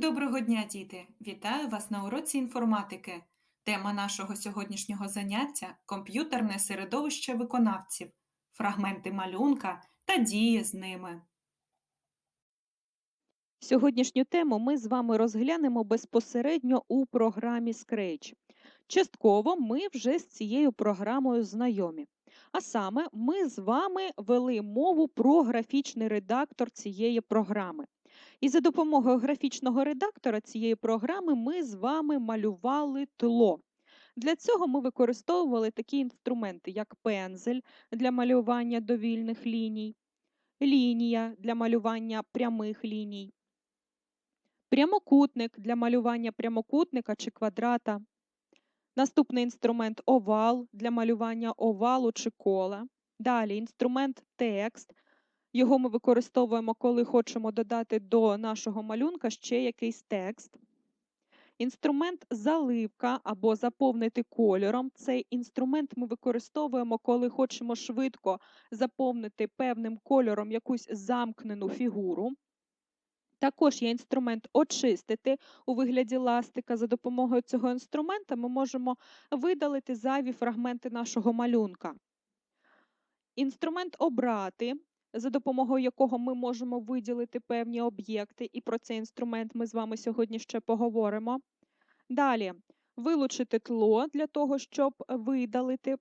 Доброго дня, діти! Вітаю вас на уроці інформатики. Тема нашого сьогоднішнього заняття комп'ютерне середовище виконавців, фрагменти малюнка та дії з ними. Сьогоднішню тему ми з вами розглянемо безпосередньо у програмі Scratch. Частково ми вже з цією програмою знайомі. А саме, ми з вами вели мову про графічний редактор цієї програми. І за допомогою графічного редактора цієї програми ми з вами малювали тло. Для цього ми використовували такі інструменти, як пензель для малювання довільних ліній, лінія для малювання прямих ліній, прямокутник для малювання прямокутника чи квадрата. Наступний інструмент овал для малювання овалу чи кола. Далі інструмент текст. Його ми використовуємо, коли хочемо додати до нашого малюнка ще якийсь текст. Інструмент заливка або заповнити кольором. Цей інструмент ми використовуємо, коли хочемо швидко заповнити певним кольором якусь замкнену фігуру. Також є інструмент очистити у вигляді ластика. За допомогою цього інструмента ми можемо видалити зайві фрагменти нашого малюнка. Інструмент обрати, за допомогою якого ми можемо виділити певні об'єкти, і про цей інструмент ми з вами сьогодні ще поговоримо. Далі вилучити тло для того, щоб видалити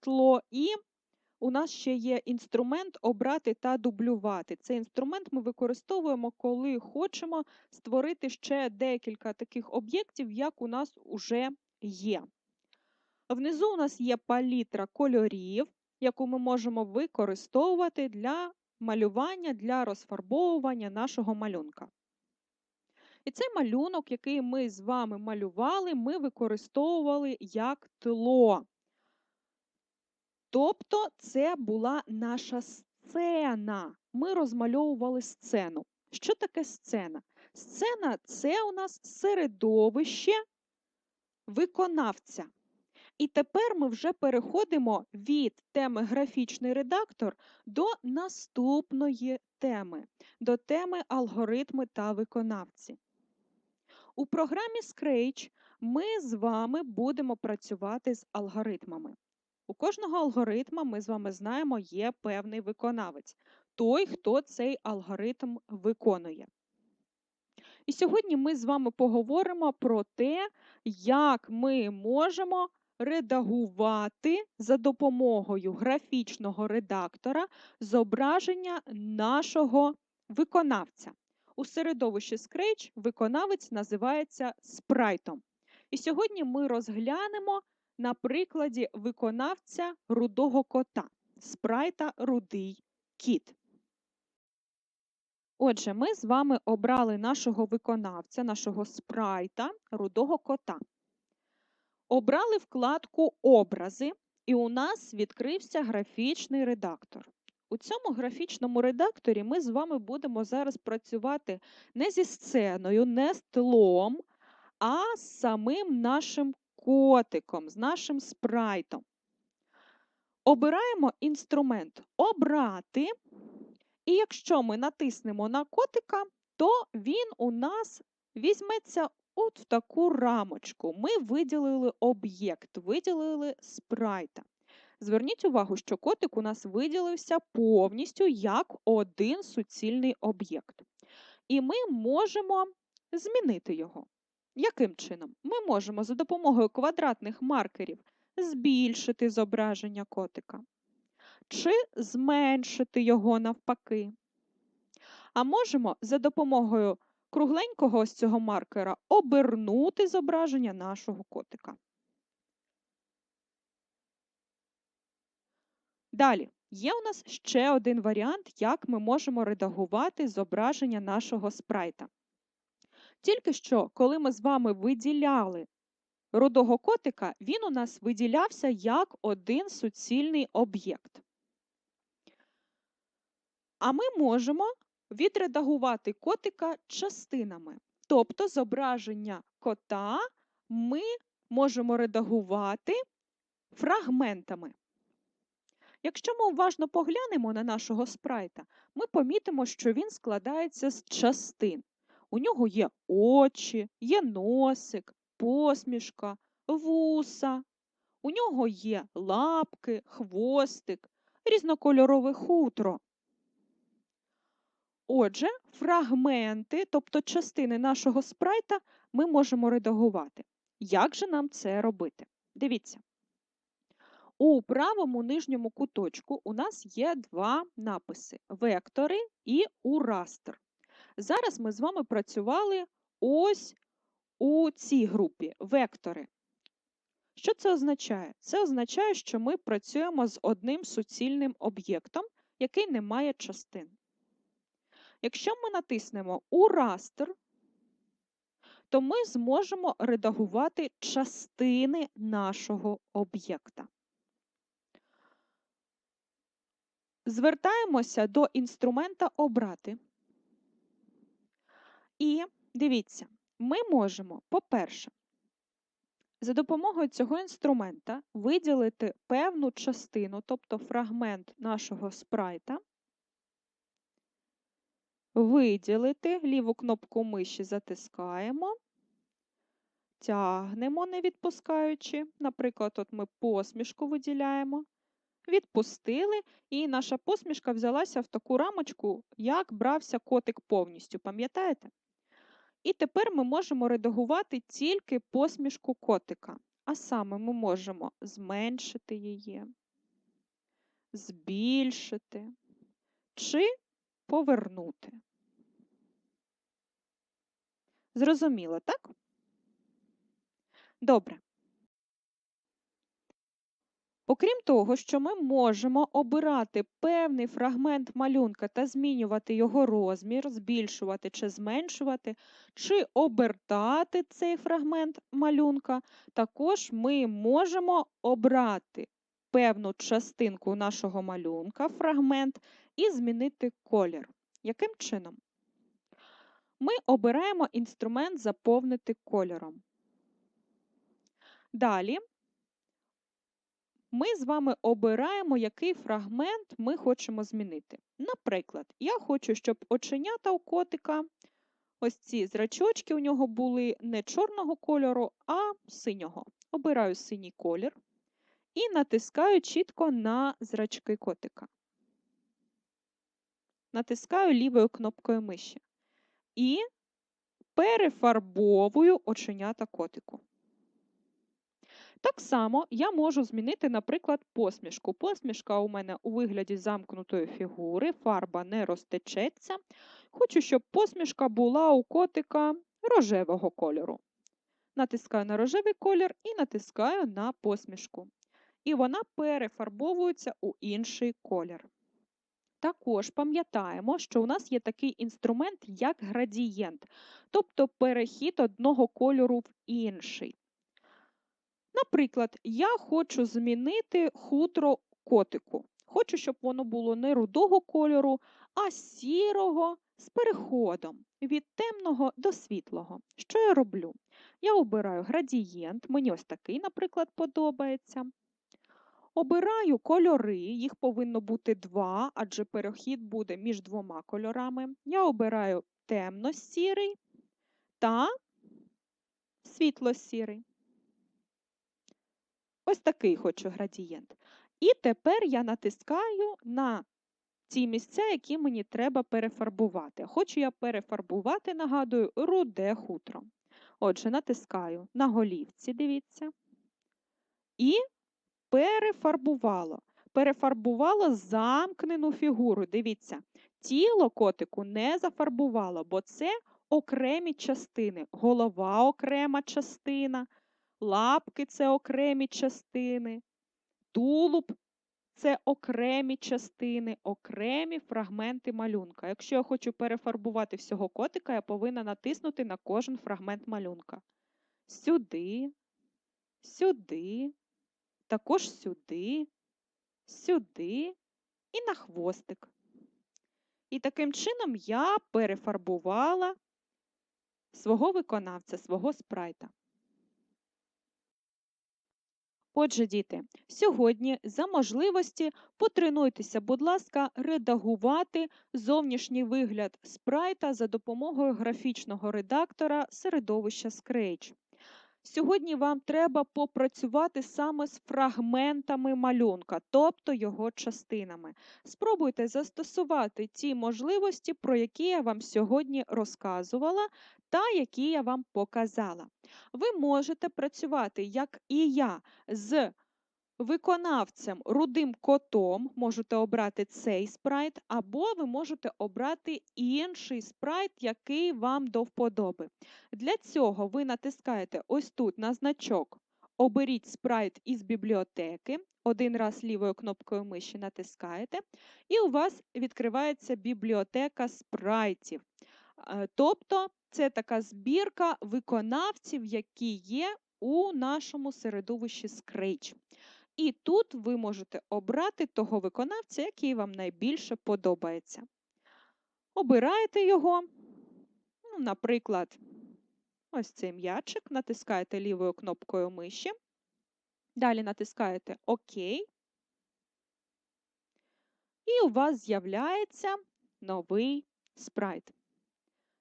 тло, і у нас ще є інструмент обрати та дублювати. Цей інструмент ми використовуємо, коли хочемо створити ще декілька таких об'єктів, як у нас вже є. Внизу у нас є палітра кольорів, яку ми можемо використовувати для малювання, для розфарбовування нашого малюнка. І цей малюнок, який ми з вами малювали, ми використовували як тло. Тобто це була наша сцена. Ми розмальовували сцену. Що таке сцена? Сцена це у нас середовище виконавця. І тепер ми вже переходимо від теми графічний редактор до наступної теми, до теми алгоритми та виконавці. У програмі Scratch ми з вами будемо працювати з алгоритмами. У кожного алгоритма ми з вами знаємо, є певний виконавець, той, хто цей алгоритм виконує. І сьогодні ми з вами поговоримо про те, як ми можемо редагувати за допомогою графічного редактора зображення нашого виконавця. У середовищі Scratch виконавець називається спрайтом. І сьогодні ми розглянемо на прикладі виконавця рудого кота, спрайта рудий кіт. Отже, ми з вами обрали нашого виконавця, нашого спрайта рудого кота. Обрали вкладку Образи, і у нас відкрився графічний редактор. У цьому графічному редакторі ми з вами будемо зараз працювати не зі сценою, не з тлом, а з самим нашим котиком, з нашим спрайтом. Обираємо інструмент Обрати. І якщо ми натиснемо на котика, то він у нас візьметься от в таку рамочку. Ми виділили об'єкт, виділили спрайта. Зверніть увагу, що котик у нас виділився повністю як один суцільний об'єкт. І ми можемо змінити його. Яким чином? Ми можемо за допомогою квадратних маркерів збільшити зображення котика чи зменшити його навпаки. А можемо за допомогою кругленького ось цього маркера обернути зображення нашого котика. Далі, є у нас ще один варіант, як ми можемо редагувати зображення нашого спрайта. Тільки що, коли ми з вами виділяли рудого котика, він у нас виділявся як один суцільний об'єкт. А ми можемо відредагувати котика частинами. Тобто зображення кота ми можемо редагувати фрагментами. Якщо ми уважно поглянемо на нашого спрайта, ми помітимо, що він складається з частин. У нього є очі, є носик, посмішка, вуса. У нього є лапки, хвостик, різнокольорове хутро. Отже, фрагменти, тобто частини нашого спрайта, ми можемо редагувати. Як же нам це робити? Дивіться. У правому нижньому куточку у нас є два написи: вектори і урастер. Зараз ми з вами працювали ось у цій групі вектори. Що це означає? Це означає, що ми працюємо з одним суцільним об'єктом, який не має частин. Якщо ми натиснемо у растер, то ми зможемо редагувати частини нашого об'єкта. Звертаємося до інструмента Обрати. І дивіться, ми можемо, по-перше, за допомогою цього інструмента виділити певну частину, тобто фрагмент нашого спрайта, виділити, ліву кнопку миші затискаємо, тягнемо, не відпускаючи. Наприклад, от ми посмішку виділяємо, відпустили, і наша посмішка взялася в таку рамочку, як брався котик повністю. Пам'ятаєте? І тепер ми можемо редагувати тільки посмішку котика. А саме ми можемо зменшити її, збільшити чи повернути. Зрозуміло, так? Добре. Окрім того, що ми можемо обирати певний фрагмент малюнка та змінювати його розмір, збільшувати чи зменшувати, чи обертати цей фрагмент малюнка, також ми можемо обрати певну частинку нашого малюнка, фрагмент, і змінити колір. Яким чином? Ми обираємо інструмент Заповнити кольором. Далі ми з вами обираємо, який фрагмент ми хочемо змінити. Наприклад, я хочу, щоб оченята у котика, ось ці зрачочки у нього були не чорного кольору, а синього. Обираю синій колір і натискаю чітко на зрачки котика. Натискаю лівою кнопкою миші. І перефарбовую оченята котику. Так само я можу змінити, наприклад, посмішку. Посмішка у мене у вигляді замкнутої фігури, фарба не розтечеться. Хочу, щоб посмішка була у котика рожевого кольору. Натискаю на рожевий колір і натискаю на посмішку. І вона перефарбовується у інший колір. Також пам'ятаємо, що у нас є такий інструмент, як градієнт, тобто перехід одного кольору в інший. Наприклад, я хочу змінити хутро котику. Хочу, щоб воно було не рудого кольору, а сірого з переходом від темного до світлого. Що я роблю? Я обираю градієнт, мені ось такий, наприклад, подобається. Обираю кольори, їх повинно бути два, адже перехід буде між двома кольорами. Я обираю темно-сірий та світло-сірий. Ось такий хочу градієнт. І тепер я натискаю на ті місця, які мені треба перефарбувати. Хочу я перефарбувати, нагадую, руде хутро. Отже, натискаю на голівці, дивіться, і перефарбувало. Перефарбувало замкнену фігуру. Дивіться, тіло котику не зафарбувало, бо це окремі частини. Голова окрема частина, лапки це окремі частини, тулуб це окремі частини, окремі фрагменти малюнка. Якщо я хочу перефарбувати всього котика, я повинна натиснути на кожен фрагмент малюнка. Сюди, сюди, також сюди, сюди і на хвостик. І таким чином я перефарбувала свого виконавця, свого спрайта. Отже, діти, сьогодні за можливості потренуйтеся, будь ласка, редагувати зовнішній вигляд спрайта за допомогою графічного редактора середовища Scratch. Сьогодні вам треба попрацювати саме з фрагментами малюнка, тобто його частинами. Спробуйте застосувати ті можливості, про які я вам сьогодні розказувала та які я вам показала. Ви можете працювати, як і я, з виконавцем рудим котом, можете обрати цей спрайт, або ви можете обрати інший спрайт, який вам до вподоби. Для цього ви натискаєте ось тут на значок Оберіть спрайт із бібліотеки. Один раз лівою кнопкою миші натискаєте, і у вас відкривається бібліотека спрайтів. Е, Тобто це така збірка виконавців, які є у нашому середовищі Scratch. І тут ви можете обрати того виконавця, який вам найбільше подобається. Обираєте його, ну, наприклад, ось цей м'ячик, натискаєте лівою кнопкою миші. Далі натискаєте ОК. І у вас з'являється новий спрайт.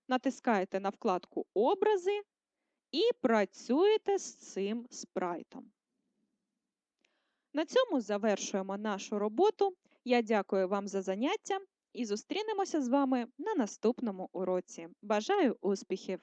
Натискаєте на вкладку Образи і працюєте з цим спрайтом. На цьому завершуємо нашу роботу. Я дякую вам за заняття і зустрінемося з вами на наступному уроці. Бажаю успіхів!